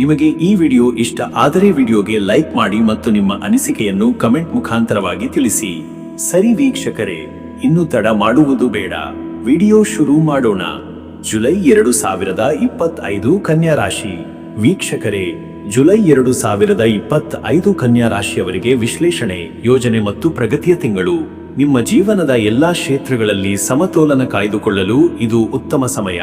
ನಿಮಗೆ ಈ ವಿಡಿಯೋ ಇಷ್ಟ ಆದರೆ ವಿಡಿಯೋಗೆ ಲೈಕ್ ಮಾಡಿ ಮತ್ತು ನಿಮ್ಮ ಅನಿಸಿಕೆಯನ್ನು ಕಮೆಂಟ್ ಮುಖಾಂತರವಾಗಿ ತಿಳಿಸಿ. ಸರಿ ವೀಕ್ಷಕರೇ, ಇನ್ನು ತಡ ಮಾಡುವುದು ಬೇಡ. ವಿಡಿಯೋ ಶುರು ಮಾಡೋಣ. ಜುಲೈ ಎರಡು ಸಾವಿರದ ಇಪ್ಪತ್ತೈದು ಕನ್ಯಾ ರಾಶಿ. ವೀಕ್ಷಕರೇ, ಜುಲೈ ಎರಡು ಸಾವಿರದ ಇಪ್ಪತ್ತೈದು ಕನ್ಯಾ ರಾಶಿಯವರಿಗೆ ವಿಶ್ಲೇಷಣೆ, ಯೋಜನೆ ಮತ್ತು ಪ್ರಗತಿಯ ತಿಂಗಳು. ನಿಮ್ಮ ಜೀವನದ ಎಲ್ಲಾ ಕ್ಷೇತ್ರಗಳಲ್ಲಿ ಸಮತೋಲನ ಕಾಯ್ದುಕೊಳ್ಳಲು ಇದು ಉತ್ತಮ ಸಮಯ.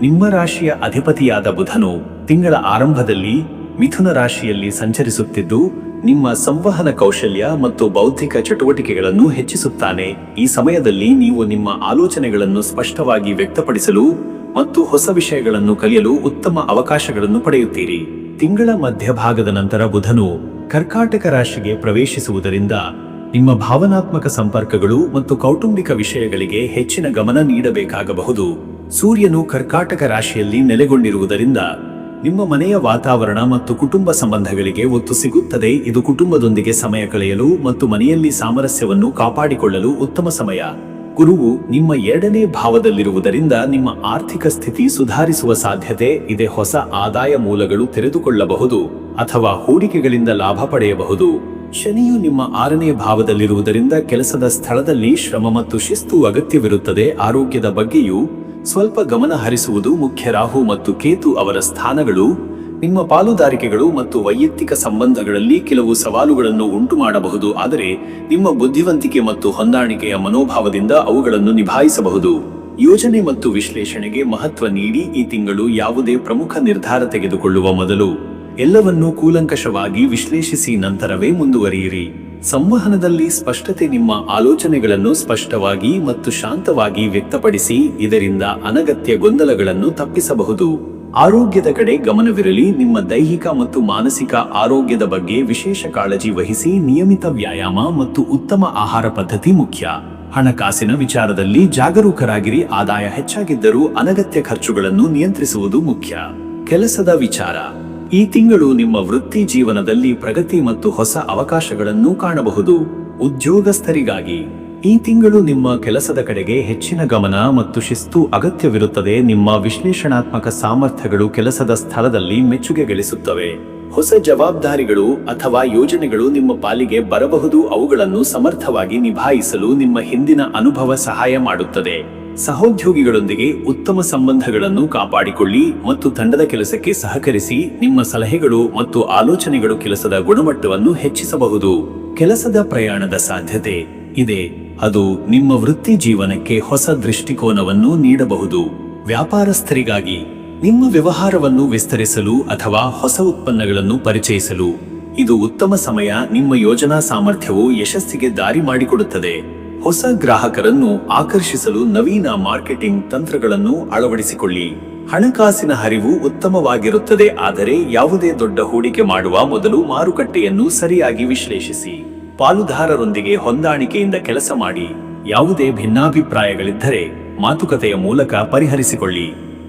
ನಿಮ್ಮ ರಾಶಿಯ ಅಧಿಪತಿಯಾದ ಬುಧನು ತಿಂಗಳ ಆರಂಭದಲ್ಲಿ ಮಿಥುನ ರಾಶಿಯಲ್ಲಿ ಸಂಚರಿಸುತ್ತಿದ್ದು, ನಿಮ್ಮ ಸಂವಹನ ಕೌಶಲ್ಯ ಮತ್ತು ಬೌದ್ಧಿಕ ಚಟುವಟಿಕೆಗಳನ್ನು ಹೆಚ್ಚಿಸುತ್ತಾನೆ. ಈ ಸಮಯದಲ್ಲಿ ನೀವು ನಿಮ್ಮ ಆಲೋಚನೆಗಳನ್ನು ಸ್ಪಷ್ಟವಾಗಿ ವ್ಯಕ್ತಪಡಿಸಲು ಮತ್ತು ಹೊಸ ವಿಷಯಗಳನ್ನು ಕಲಿಯಲು ಉತ್ತಮ ಅವಕಾಶಗಳನ್ನು ಪಡೆಯುತ್ತೀರಿ. ತಿಂಗಳ ಮಧ್ಯಭಾಗದ ನಂತರ ಬುಧನು ಕರ್ಕಾಟಕ ರಾಶಿಗೆ ಪ್ರವೇಶಿಸುವುದರಿಂದ ನಿಮ್ಮ ಭಾವನಾತ್ಮಕ ಸಂಪರ್ಕಗಳು ಮತ್ತು ಕೌಟುಂಬಿಕ ವಿಷಯಗಳಿಗೆ ಹೆಚ್ಚಿನ ಗಮನ ನೀಡಬೇಕಾಗಬಹುದು. ಸೂರ್ಯನು ಕರ್ಕಾಟಕ ರಾಶಿಯಲ್ಲಿ ನೆಲೆಗೊಂಡಿರುವುದರಿಂದ ನಿಮ್ಮ ಮನೆಯ ವಾತಾವರಣ ಮತ್ತು ಕುಟುಂಬ ಸಂಬಂಧಗಳಿಗೆ ಒತ್ತು ಸಿಗುತ್ತದೆ. ಇದು ಕುಟುಂಬದೊಂದಿಗೆ ಸಮಯ ಕಳೆಯಲು ಮತ್ತು ಮನೆಯಲ್ಲಿ ಸಾಮರಸ್ಯವನ್ನು ಕಾಪಾಡಿಕೊಳ್ಳಲು ಉತ್ತಮ ಸಮಯ. ಗುರುವು ನಿಮ್ಮ ಎರಡನೇ ಭಾವದಲ್ಲಿರುವುದರಿಂದ ನಿಮ್ಮ ಆರ್ಥಿಕ ಸ್ಥಿತಿ ಸುಧಾರಿಸುವ ಸಾಧ್ಯತೆ, ಇದೆ ಹೊಸ ಆದಾಯ ಮೂಲಗಳು ತೆರೆದುಕೊಳ್ಳಬಹುದು ಅಥವಾ ಹೂಡಿಕೆಗಳಿಂದ ಲಾಭ ಪಡೆಯಬಹುದು. ಶನಿಯು ನಿಮ್ಮ ಆರನೇ ಭಾವದಲ್ಲಿರುವುದರಿಂದ ಕೆಲಸದ ಸ್ಥಳದಲ್ಲಿ ಶ್ರಮ ಮತ್ತು ಶಿಸ್ತು ಅಗತ್ಯವಿರುತ್ತದೆ. ಆರೋಗ್ಯದ ಬಗ್ಗೆಯೂ ಸ್ವಲ್ಪ ಗಮನ ಹರಿಸುವುದು ಮುಖ್ಯ. ರಾಹು ಮತ್ತು ಕೇತು ಅವರ ಸ್ಥಾನಗಳು, ನಿಮ್ಮ ಪಾಲುದಾರಿಕೆಗಳು ಮತ್ತು ವೈಯಕ್ತಿಕ ಸಂಬಂಧಗಳಲ್ಲಿ ಕೆಲವು ಸವಾಲುಗಳನ್ನು ಉಂಟು ಮಾಡಬಹುದು ಆದರೆ, ನಿಮ್ಮ ಬುದ್ಧಿವಂತಿಕೆ ಮತ್ತು ಹೊಂದಾಣಿಕೆಯ ಮನೋಭಾವದಿಂದ ಅವುಗಳನ್ನು ನಿಭಾಯಿಸಬಹುದು. ಯೋಜನೆ ಮತ್ತು ವಿಶ್ಲೇಷಣೆಗೆ ಮಹತ್ವ ನೀಡಿ ಈ ತಿಂಗಳು ಯಾವುದೇ ಪ್ರಮುಖ ನಿರ್ಧಾರ ತೆಗೆದುಕೊಳ್ಳುವ ಮೊದಲು, ಎಲ್ಲವನ್ನೂ ಕೂಲಂಕಷವಾಗಿ ವಿಶ್ಲೇಷಿಸಿ ನಂತರವೇ ಮುಂದುವರಿಯಿರಿ. ಸಂವಹನದಲ್ಲಿ ಸ್ಪಷ್ಟತೆ ನಿಮ್ಮ ಆಲೋಚನೆಗಳನ್ನು ಸ್ಪಷ್ಟವಾಗಿ ಮತ್ತು ಶಾಂತವಾಗಿ ವ್ಯಕ್ತಪಡಿಸಿ, ಇದರಿಂದ ಅನಗತ್ಯ ಗೊಂದಲಗಳನ್ನು ತಪ್ಪಿಸಬಹುದು. ಆರೋಗ್ಯದ ಕಡೆ ಗಮನವಿರಲಿ, ನಿಮ್ಮ ದೈಹಿಕ ಮತ್ತು ಮಾನಸಿಕ ಆರೋಗ್ಯದ ಬಗ್ಗೆ ವಿಶೇಷ ಕಾಳಜಿ ವಹಿಸಿ, ನಿಯಮಿತ ವ್ಯಾಯಾಮ ಮತ್ತು ಉತ್ತಮ ಆಹಾರ ಪದ್ಧತಿ ಮುಖ್ಯ. ಹಣಕಾಸಿನ ವಿಚಾರದಲ್ಲಿ ಜಾಗರೂಕರಾಗಿರಿ, ಆದಾಯ ಹೆಚ್ಚಾಗಿದ್ದರೂ ಅನಗತ್ಯ ಖರ್ಚುಗಳನ್ನು ನಿಯಂತ್ರಿಸುವುದು ಮುಖ್ಯ. ಕೆಲಸದ ವಿಚಾರ. ಈ ತಿಂಗಳು ನಿಮ್ಮ ವೃತ್ತಿ ಜೀವನದಲ್ಲಿ ಪ್ರಗತಿ ಮತ್ತು ಹೊಸ ಅವಕಾಶಗಳನ್ನು ಕಾಣಬಹುದು. ಉದ್ಯೋಗಸ್ಥರಿಗಾಗಿ ಈ ತಿಂಗಳು ನಿಮ್ಮ ಕೆಲಸದ ಕಡೆಗೆ ಹೆಚ್ಚಿನ ಗಮನ ಮತ್ತು ಶಿಸ್ತು ಅಗತ್ಯವಿರುತ್ತದೆ. ನಿಮ್ಮ ವಿಶ್ಲೇಷಣಾತ್ಮಕ ಸಾಮರ್ಥ್ಯಗಳು ಕೆಲಸದ ಸ್ಥಳದಲ್ಲಿ ಮೆಚ್ಚುಗೆ ಗಳಿಸುತ್ತವೆ ಹೊಸ ಜವಾಬ್ದಾರಿಗಳು ಅಥವಾ ಯೋಜನೆಗಳು ನಿಮ್ಮ ಪಾಲಿಗೆ ಬರಬಹುದು. ಅವುಗಳನ್ನು ಸಮರ್ಥವಾಗಿ ನಿಭಾಯಿಸಲು ನಿಮ್ಮ ಹಿಂದಿನ ಅನುಭವ ಸಹಾಯ ಮಾಡುತ್ತದೆ. ಸಹೋದ್ಯೋಗಿಗಳೊಂದಿಗೆ ಉತ್ತಮ ಸಂಬಂಧಗಳನ್ನು ಕಾಪಾಡಿಕೊಳ್ಳಿ ಮತ್ತು ತಂಡದ ಕೆಲಸಕ್ಕೆ ಸಹಕರಿಸಿ ನಿಮ್ಮ ಸಲಹೆಗಳು ಮತ್ತು ಆಲೋಚನೆಗಳು ಕೆಲಸದ ಗುಣಮಟ್ಟವನ್ನು ಹೆಚ್ಚಿಸಬಹುದು. ಕೆಲಸದ ಪ್ರಯಾಣದ ಸಾಧ್ಯತೆ ಇದೆ. ಅದು ನಿಮ್ಮ ವೃತ್ತಿ ಜೀವನಕ್ಕೆ ಹೊಸ ದೃಷ್ಟಿಕೋನವನ್ನು ನೀಡಬಹುದು. ವ್ಯಾಪಾರಸ್ಥರಿಗಾಗಿ ನಿಮ್ಮ ವ್ಯವಹಾರವನ್ನು ವಿಸ್ತರಿಸಲು ಅಥವಾ ಹೊಸ ಉತ್ಪನ್ನಗಳನ್ನು ಪರಿಚಯಿಸಲು. ಇದು ಉತ್ತಮ ಸಮಯ ನಿಮ್ಮ ಯೋಜನಾ ಸಾಮರ್ಥ್ಯವು ಯಶಸ್ಸಿಗೆ ದಾರಿ ಮಾಡಿಕೊಡುತ್ತದೆ. ಹೊಸ ಗ್ರಾಹಕರನ್ನು ಆಕರ್ಷಿಸಲು ನವೀನ ಮಾರ್ಕೆಟಿಂಗ್ ತಂತ್ರಗಳನ್ನು ಅಳವಡಿಸಿಕೊಳ್ಳಿ. ಹಣಕಾಸಿನ ಹರಿವು ಉತ್ತಮವಾಗಿರುತ್ತದೆ, ಆದರೆ ಯಾವುದೇ ದೊಡ್ಡ ಹೂಡಿಕೆ ಮಾಡುವ ಮೊದಲು ಮಾರುಕಟ್ಟೆಯನ್ನು ಸರಿಯಾಗಿ ವಿಶ್ಲೇಷಿಸಿ. ಪಾಲುದಾರರೊಂದಿಗೆ ಹೊಂದಾಣಿಕೆಯಿಂದ ಕೆಲಸ ಮಾಡಿ. ಯಾವುದೇ ಭಿನ್ನಾಭಿಪ್ರಾಯಗಳಿದ್ದರೆ ಮಾತುಕತೆಯ ಮೂಲಕ ಪರಿಹರಿಸಿಕೊಳ್ಳಿ.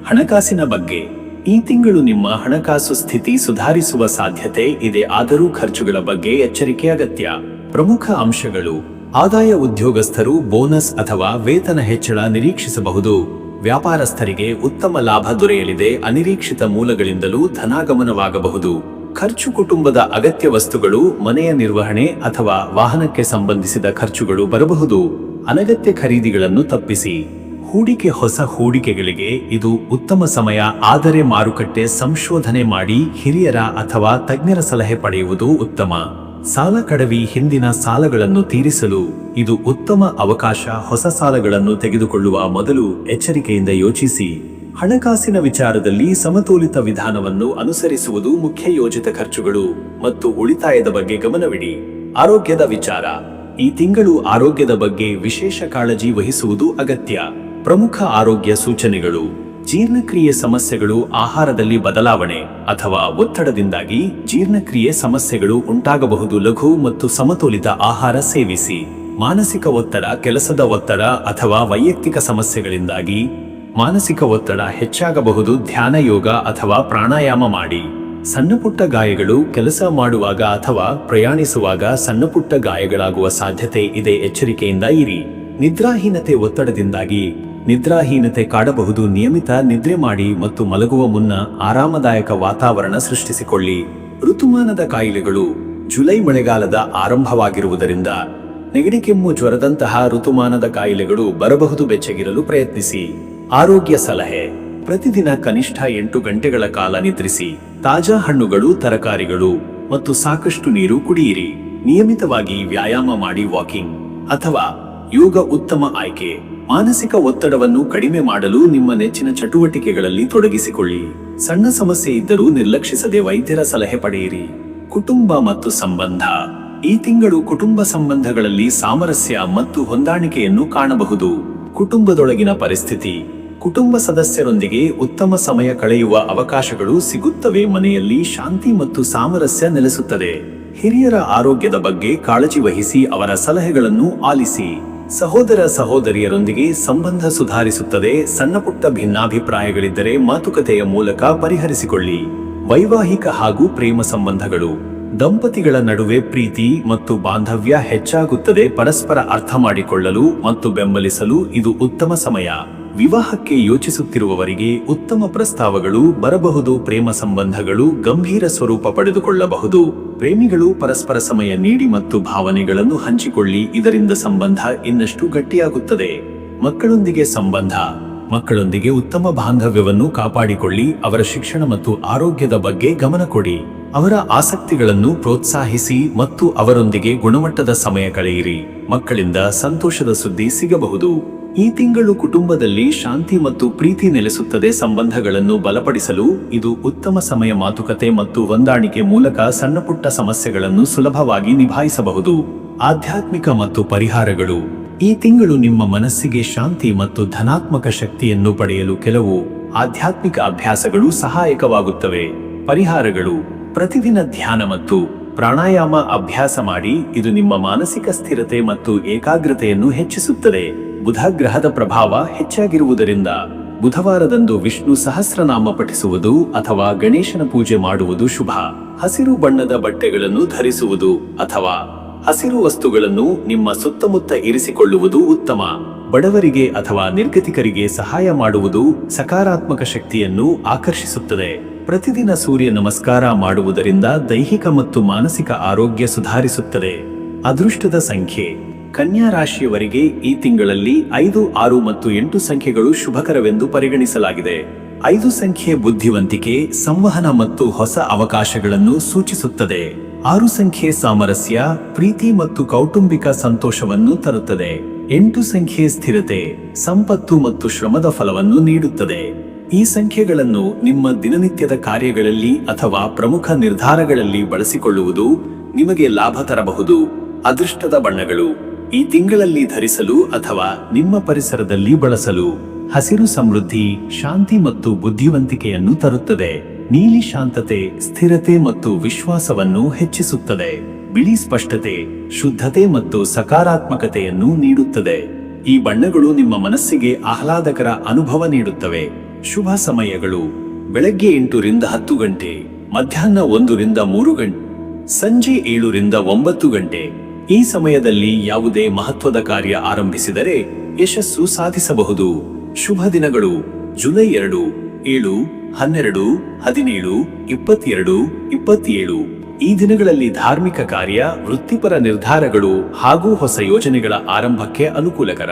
ಹಣಕಾಸಿನ ಬಗ್ಗೆ. ಈ ತಿಂಗಳು ನಿಮ್ಮ ಹಣಕಾಸು ಸ್ಥಿತಿ ಸುಧಾರಿಸುವ ಸಾಧ್ಯತೆ ಇದೆ, ಆದರೂ ಖರ್ಚುಗಳ ಬಗ್ಗೆ ಎಚ್ಚರಿಕೆ ಅಗತ್ಯ. ಪ್ರಮುಖ ಅಂಶಗಳು. ಆದಾಯ ಉದ್ಯೋಗಸ್ಥರು ಬೋನಸ್ ಅಥವಾ ವೇತನ ಹೆಚ್ಚಳ ನಿರೀಕ್ಷಿಸಬಹುದು. ವ್ಯಾಪಾರಸ್ಥರಿಗೆ ಉತ್ತಮ ಲಾಭ ದೊರೆಯಲಿದೆ. ಅನಿರೀಕ್ಷಿತ ಮೂಲಗಳಿಂದಲೂ ಧನಾಗಮನವಾಗಬಹುದು. ಖರ್ಚು ಕುಟುಂಬದ ಅಗತ್ಯ ವಸ್ತುಗಳು, ಮನೆಯ ನಿರ್ವಹಣೆ ಅಥವಾ ವಾಹನಕ್ಕೆ ಸಂಬಂಧಿಸಿದ ಖರ್ಚುಗಳು ಬರಬಹುದು. ಅನಗತ್ಯ ಖರೀದಿಗಳನ್ನು ತಪ್ಪಿಸಿ. ಹೂಡಿಕೆ ಹೊಸ ಹೂಡಿಕೆಗಳಿಗೆ ಇದು ಉತ್ತಮ ಸಮಯ. ಆದರೆ ಮಾರುಕಟ್ಟೆ ಸಂಶೋಧನೆ ಮಾಡಿ ಹಿರಿಯರ ಅಥವಾ ತಜ್ಞರ ಸಲಹೆ ಪಡೆಯುವುದು ಉತ್ತಮ. ಸಾಲ ಕಡವಿ ಹಿಂದಿನ ಸಾಲಗಳನ್ನು ತೀರಿಸಲು ಇದು ಉತ್ತಮ ಅವಕಾಶ ಹೊಸ ಸಾಲಗಳನ್ನು ತೆಗೆದುಕೊಳ್ಳುವ ಮೊದಲು ಎಚ್ಚರಿಕೆಯಿಂದ ಯೋಚಿಸಿ. ಹಣಕಾಸಿನ ವಿಚಾರದಲ್ಲಿ ಸಮತೋಲಿತ ವಿಧಾನವನ್ನು ಅನುಸರಿಸುವುದು ಮುಖ್ಯ ಯೋಜಿತ ಖರ್ಚುಗಳು ಮತ್ತು ಉಳಿತಾಯದ ಬಗ್ಗೆ ಗಮನವಿಡಿ. ಆರೋಗ್ಯದ ವಿಚಾರ. ಈ ತಿಂಗಳು ಆರೋಗ್ಯದ ಬಗ್ಗೆ ವಿಶೇಷ ಕಾಳಜಿ ವಹಿಸುವುದು ಅಗತ್ಯ. ಪ್ರಮುಖ ಆರೋಗ್ಯ ಸೂಚನೆಗಳು. ಜೀರ್ಣಕ್ರಿಯೆ ಸಮಸ್ಯೆಗಳು ಆಹಾರದಲ್ಲಿ ಬದಲಾವಣೆ ಅಥವಾ ಒತ್ತಡದಿಂದಾಗಿ ಜೀರ್ಣಕ್ರಿಯೆ ಸಮಸ್ಯೆಗಳು ಉಂಟಾಗಬಹುದು. ಲಘು ಮತ್ತು ಸಮತೋಲಿತ ಆಹಾರ ಸೇವಿಸಿ. ಮಾನಸಿಕ ಒತ್ತಡ, ಕೆಲಸದ ಒತ್ತಡ ಅಥವಾ ವೈಯಕ್ತಿಕ ಸಮಸ್ಯೆಗಳಿಂದಾಗಿ ಮಾನಸಿಕ ಒತ್ತಡ ಹೆಚ್ಚಾಗಬಹುದು. ಧ್ಯಾನ, ಯೋಗ ಅಥವಾ ಪ್ರಾಣಾಯಾಮ ಮಾಡಿ. ಸಣ್ಣಪುಟ್ಟ ಗಾಯಗಳು ಕೆಲಸ ಮಾಡುವಾಗ ಅಥವಾ ಪ್ರಯಾಣಿಸುವಾಗ ಸಣ್ಣಪುಟ್ಟ ಗಾಯಗಳಾಗುವ ಸಾಧ್ಯತೆ ಇದೆ. ಎಚ್ಚರಿಕೆಯಿಂದ ಇರಿ. ನಿದ್ರಾಹೀನತೆ ಒತ್ತಡದಿಂದಾಗಿ ನಿದ್ರಾಹೀನತೆ ಕಾಡಬಹುದು ನಿಯಮಿತ ನಿದ್ರೆ ಮಾಡಿ ಮತ್ತು ಮಲಗುವ ಮುನ್ನ ಆರಾಮದಾಯಕ ವಾತಾವರಣ ಸೃಷ್ಟಿಸಿಕೊಳ್ಳಿ. ಋತುಮಾನದ ಕಾಯಿಲೆಗಳು ಜುಲೈ ಮಳೆಗಾಲದ ಆರಂಭವಾಗಿರುವುದರಿಂದ ನೆಗಡಿ ಕೆಮ್ಮು ಜ್ವರದಂತಹ ಋತುಮಾನದ ಕಾಯಿಲೆಗಳು ಬರಬಹುದು ಬೆಚ್ಚಗಿರಲು ಪ್ರಯತ್ನಿಸಿ. ಆರೋಗ್ಯ ಸಲಹೆ. ಪ್ರತಿದಿನ ಕನಿಷ್ಠ ಎಂಟು ಗಂಟೆಗಳ ಕಾಲ ನಿದ್ರಿಸಿ. ತಾಜಾ ಹಣ್ಣುಗಳು, ತರಕಾರಿಗಳು ಮತ್ತು ಸಾಕಷ್ಟು ನೀರು ಕುಡಿಯಿರಿ. ನಿಯಮಿತವಾಗಿ ವ್ಯಾಯಾಮ ಮಾಡಿ ವಾಕಿಂಗ್ ಅಥವಾ ಯೋಗ ಉತ್ತಮ ಆಯ್ಕೆ. ಮಾನಸಿಕ ಒತ್ತಡವನ್ನು ಕಡಿಮೆ ಮಾಡಲು ನಿಮ್ಮ ನೆಚ್ಚಿನ ಚಟುವಟಿಕೆಗಳಲ್ಲಿ ತೊಡಗಿಸಿಕೊಳ್ಳಿ. ಸಣ್ಣ ಸಮಸ್ಯೆ ಇದ್ದರೂ ನಿರ್ಲಕ್ಷಿಸದೆ ವೈದ್ಯರ ಸಲಹೆ ಪಡೆಯಿರಿ. ಕುಟುಂಬ ಮತ್ತು ಸಂಬಂಧ. ಈ ತಿಂಗಳು ಕುಟುಂಬ ಸಂಬಂಧಗಳಲ್ಲಿ ಸಾಮರಸ್ಯ ಮತ್ತು ಹೊಂದಾಣಿಕೆಯನ್ನು ಕಾಣಬಹುದು. ಕುಟುಂಬದೊಳಗಿನ ಪರಿಸ್ಥಿತಿ. ಕುಟುಂಬ ಸದಸ್ಯರೊಂದಿಗೆ ಉತ್ತಮ ಸಮಯ ಕಳೆಯುವ ಅವಕಾಶಗಳು ಸಿಗುತ್ತವೆ. ಮನೆಯಲ್ಲಿ ಶಾಂತಿ ಮತ್ತು ಸಾಮರಸ್ಯ ನೆಲೆಸುತ್ತದೆ. ಹಿರಿಯರ ಆರೋಗ್ಯದ ಬಗ್ಗೆ ಕಾಳಜಿ ವಹಿಸಿ ಅವರ ಸಲಹೆಗಳನ್ನು ಆಲಿಸಿ. ಸಹೋದರ ಸಹೋದರಿಯರೊಂದಿಗೆ ಸಂಬಂಧ ಸುಧಾರಿಸುತ್ತದೆ ಸಣ್ಣಪುಟ್ಟ ಭಿನ್ನಾಭಿಪ್ರಾಯಗಳಿದ್ದರೆ ಮಾತುಕತೆಯ ಮೂಲಕ ಪರಿಹರಿಸಿಕೊಳ್ಳಿ. ವೈವಾಹಿಕ ಹಾಗೂ ಪ್ರೇಮ ಸಂಬಂಧಗಳು. ದಂಪತಿಗಳ ನಡುವೆ ಪ್ರೀತಿ ಮತ್ತು ಬಾಂಧವ್ಯ ಹೆಚ್ಚಾಗುತ್ತದೆ, ಪರಸ್ಪರ ಅರ್ಥ ಮಾಡಿಕೊಳ್ಳಲು ಮತ್ತು ಬೆಂಬಲಿಸಲು ಇದು ಉತ್ತಮ ಸಮಯ. ವಿವಾಹಕ್ಕೆ ಯೋಚಿಸುತ್ತಿರುವವರಿಗೆ ಉತ್ತಮ ಪ್ರಸ್ತಾವಗಳು ಬರಬಹುದು. ಪ್ರೇಮ ಸಂಬಂಧಗಳು ಗಂಭೀರ ಸ್ವರೂಪ ಪಡೆದುಕೊಳ್ಳಬಹುದು. ಪ್ರೇಮಿಗಳು ಪರಸ್ಪರ ಸಮಯ ನೀಡಿ ಮತ್ತು ಭಾವನೆಗಳನ್ನು ಹಂಚಿಕೊಳ್ಳಿ. ಇದರಿಂದ ಸಂಬಂಧ ಇನ್ನಷ್ಟು ಗಟ್ಟಿಯಾಗುತ್ತದೆ. ಮಕ್ಕಳೊಂದಿಗೆ ಸಂಬಂಧ. ಮಕ್ಕಳೊಂದಿಗೆ ಉತ್ತಮ ಬಾಂಧವ್ಯವನ್ನು ಕಾಪಾಡಿಕೊಳ್ಳಿ. ಅವರ ಶಿಕ್ಷಣ ಮತ್ತು ಆರೋಗ್ಯದ ಬಗ್ಗೆ ಗಮನ ಕೊಡಿ. ಅವರ ಆಸಕ್ತಿಗಳನ್ನು ಪ್ರೋತ್ಸಾಹಿಸಿ ಮತ್ತು ಅವರೊಂದಿಗೆ ಗುಣಮಟ್ಟದ ಸಮಯ ಕಳೆಯಿರಿ. ಮಕ್ಕಳಿಂದ ಸಂತೋಷದ ಸುದ್ದಿ ಸಿಗಬಹುದು. ಈ ತಿಂಗಳು ಕುಟುಂಬದಲ್ಲಿ ಶಾಂತಿ ಮತ್ತು ಪ್ರೀತಿ ನೆಲೆಸುತ್ತದೆ. ಸಂಬಂಧಗಳನ್ನು ಬಲಪಡಿಸಲು ಇದು ಉತ್ತಮ ಸಮಯ ಮಾತುಕತೆ ಮತ್ತು ಹೊಂದಾಣಿಕೆ ಮೂಲಕ ಸಣ್ಣಪುಟ್ಟ ಸಮಸ್ಯೆಗಳನ್ನು ಸುಲಭವಾಗಿ ನಿಭಾಯಿಸಬಹುದು. ಆಧ್ಯಾತ್ಮಿಕ ಮತ್ತು ಪರಿಹಾರಗಳು. ಈ ತಿಂಗಳು ನಿಮ್ಮ ಮನಸ್ಸಿಗೆ ಶಾಂತಿ ಮತ್ತು ಧನಾತ್ಮಕ ಶಕ್ತಿಯನ್ನು ಪಡೆಯಲು ಕೆಲವು ಆಧ್ಯಾತ್ಮಿಕ ಅಭ್ಯಾಸಗಳು ಸಹಾಯಕವಾಗುತ್ತವೆ. ಪರಿಹಾರಗಳು. ಪ್ರತಿದಿನ ಧ್ಯಾನ ಮತ್ತು ಪ್ರಾಣಾಯಾಮ ಅಭ್ಯಾಸ ಮಾಡಿ ಇದು ನಿಮ್ಮ ಮಾನಸಿಕ ಸ್ಥಿರತೆ ಮತ್ತು ಏಕಾಗ್ರತೆಯನ್ನು ಹೆಚ್ಚಿಸುತ್ತದೆ. ಬುಧ ಗ್ರಹದ ಪ್ರಭಾವ ಹೆಚ್ಚಾಗಿರುವುದರಿಂದ ಬುಧವಾರದಂದು ವಿಷ್ಣು ಸಹಸ್ರನಾಮ ಪಠಿಸುವುದು ಅಥವಾ ಗಣೇಶನ ಪೂಜೆ ಮಾಡುವುದು ಶುಭ. ಹಸಿರು ಬಣ್ಣದ ಬಟ್ಟೆಗಳನ್ನು ಧರಿಸುವುದು ಅಥವಾ ಹಸಿರು ವಸ್ತುಗಳನ್ನು ನಿಮ್ಮ ಸುತ್ತಮುತ್ತ ಇರಿಸಿಕೊಳ್ಳುವುದು ಉತ್ತಮ. ಬಡವರಿಗೆ ಅಥವಾ ನಿರ್ಗತಿಕರಿಗೆ ಸಹಾಯ ಮಾಡುವುದು ಸಕಾರಾತ್ಮಕ ಶಕ್ತಿಯನ್ನು ಆಕರ್ಷಿಸುತ್ತದೆ. ಪ್ರತಿದಿನ ಸೂರ್ಯ ನಮಸ್ಕಾರ ಮಾಡುವುದರಿಂದ ದೈಹಿಕ ಮತ್ತು ಮಾನಸಿಕ ಆರೋಗ್ಯ ಸುಧಾರಿಸುತ್ತದೆ. ಅದೃಷ್ಟದ ಸಂಖ್ಯೆ. ಕನ್ಯಾ ರಾಶಿಯವರಿಗೆ ಈ ತಿಂಗಳಲ್ಲಿ ಐದು, ಆರು ಮತ್ತು ಎಂಟು ಸಂಖ್ಯೆಗಳು ಶುಭಕರವೆಂದು ಪರಿಗಣಿಸಲಾಗಿದೆ. ಐದು ಸಂಖ್ಯೆ ಬುದ್ಧಿವಂತಿಕೆ, ಸಂವಹನ ಮತ್ತು ಹೊಸ ಅವಕಾಶಗಳನ್ನು ಸೂಚಿಸುತ್ತದೆ. ಆರು ಸಂಖ್ಯೆ ಸಾಮರಸ್ಯ, ಪ್ರೀತಿ ಮತ್ತು ಕೌಟುಂಬಿಕ ಸಂತೋಷವನ್ನು ತರುತ್ತದೆ. ಎಂಟು ಸಂಖ್ಯೆ ಸ್ಥಿರತೆ, ಸಂಪತ್ತು ಮತ್ತು ಶ್ರಮದ ಫಲವನ್ನು ನೀಡುತ್ತದೆ. ಈ ಸಂಖ್ಯೆಗಳನ್ನು ನಿಮ್ಮ ದಿನನಿತ್ಯದ ಕಾರ್ಯಗಳಲ್ಲಿ ಅಥವಾ ಪ್ರಮುಖ ನಿರ್ಧಾರಗಳಲ್ಲಿ ಬಳಸಿಕೊಳ್ಳುವುದು ನಿಮಗೆ ಲಾಭ ತರಬಹುದು. ಅದೃಷ್ಟದ ಬಣ್ಣಗಳು. ಈ ತಿಂಗಳಲ್ಲಿ ಧರಿಸಲು ಅಥವಾ ನಿಮ್ಮ ಪರಿಸರದಲ್ಲಿ ಬಳಸಲು ಹಸಿರು ಸಮೃದ್ಧಿ, ಶಾಂತಿ ಮತ್ತು ಬುದ್ಧಿವಂತಿಕೆಯನ್ನು ತರುತ್ತದೆ. ನೀಲಿ ಶಾಂತತೆ, ಸ್ಥಿರತೆ ಮತ್ತು ವಿಶ್ವಾಸವನ್ನು ಹೆಚ್ಚಿಸುತ್ತದೆ. ಬಿಳಿ ಸ್ಪಷ್ಟತೆ, ಶುದ್ಧತೆ ಮತ್ತು ಸಕಾರಾತ್ಮಕತೆಯನ್ನು ನೀಡುತ್ತದೆ. ಈ ಬಣ್ಣಗಳು ನಿಮ್ಮ ಮನಸ್ಸಿಗೆ ಆಹ್ಲಾದಕರ ಅನುಭವ ನೀಡುತ್ತವೆ. ಶುಭ ಸಮಯಗಳು, ಬೆಳಗ್ಗೆ ಎಂಟರಿಂದ ಹತ್ತು ಗಂಟೆ, ಮಧ್ಯಾಹ್ನ ಒಂದರಿಂದ ಮೂರು ಗಂಟೆ, ಸಂಜೆ ಏಳರಿಂದ ಒಂಬತ್ತು ಗಂಟೆ. ಈ ಸಮಯದಲ್ಲಿ ಯಾವುದೇ ಮಹತ್ವದ ಕಾರ್ಯ ಆರಂಭಿಸಿದರೆ ಯಶಸ್ಸು ಸಾಧಿಸಬಹುದು. ಶುಭ ದಿನಗಳು ಜುಲೈ ಎರಡು, ಏಳು, ಹನ್ನೆರಡು, ಹದಿನೇಳು, ಇಪ್ಪತ್ತೆರಡು, ಇಪ್ಪತ್ತೇಳು. ಈ ದಿನಗಳಲ್ಲಿ ಧಾರ್ಮಿಕ ಕಾರ್ಯ, ವೃತ್ತಿಪರ ನಿರ್ಧಾರಗಳು ಹಾಗೂ ಹೊಸ ಯೋಜನೆಗಳ ಆರಂಭಕ್ಕೆ ಅನುಕೂಲಕರ.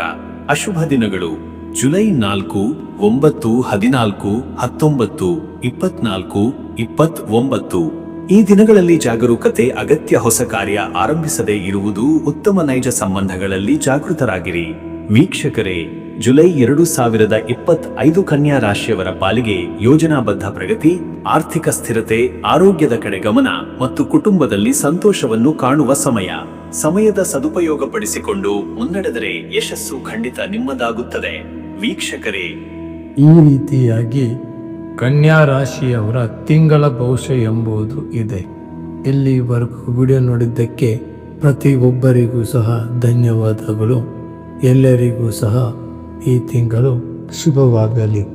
ಅಶುಭ ದಿನಗಳು ಜುಲೈ ನಾಲ್ಕು, ಒಂಬತ್ತು, ಹದಿನಾಲ್ಕು, ಹತ್ತೊಂಬತ್ತು, ಇಪ್ಪತ್ನಾಲ್ಕು ಇಪ್ಪತ್ ಒಂಬತ್ತು ಈ ದಿನಗಳಲ್ಲಿ ಜಾಗರೂಕತೆ, ಅಗತ್ಯ ಹೊಸ ಕಾರ್ಯ ಆರಂಭಿಸದೇ ಇರುವುದು ಉತ್ತಮ ನೈಜ ಸಂಬಂಧಗಳಲ್ಲಿ ಜಾಗೃತರಾಗಿರಿ. ವೀಕ್ಷಕರೇ, ಜುಲೈ ಎರಡು ಸಾವಿರದ ಇಪ್ಪತ್ ಐದು ಕನ್ಯಾ ರಾಶಿಯವರ ಪಾಲಿಗೆ ಯೋಜನಾಬದ್ಧ ಪ್ರಗತಿ, ಆರ್ಥಿಕ ಸ್ಥಿರತೆ, ಆರೋಗ್ಯದ ಕಡೆ ಗಮನ ಮತ್ತು ಕುಟುಂಬದಲ್ಲಿ ಸಂತೋಷವನ್ನು ಕಾಣುವ ಸಮಯ. ಸಮಯದ ಸದುಪಯೋಗ ಪಡಿಸಿಕೊಂಡು ಮುನ್ನಡೆದರೆ ಯಶಸ್ಸು ಖಂಡಿತ ನಿಮ್ಮದಾಗುತ್ತದೆ. ವೀಕ್ಷಕರೇ, ಈ ರೀತಿಯಾಗಿ ಕನ್ಯಾ ರಾಶಿಯವರ ತಿಂಗಳ ಭವಿಷ್ಯ ಎಂಬುದು ಇದೆ. ಇಲ್ಲಿವರೆಗೂ ವಿಡಿಯೋ ನೋಡಿದ್ದಕ್ಕೆ ಪ್ರತಿಯೊಬ್ಬರಿಗೂ ಸಹ ಧನ್ಯವಾದಗಳು. ಎಲ್ಲರಿಗೂ ಸಹ ಈ ತಿಂಗಳು ಶುಭವಾಗಲಿ.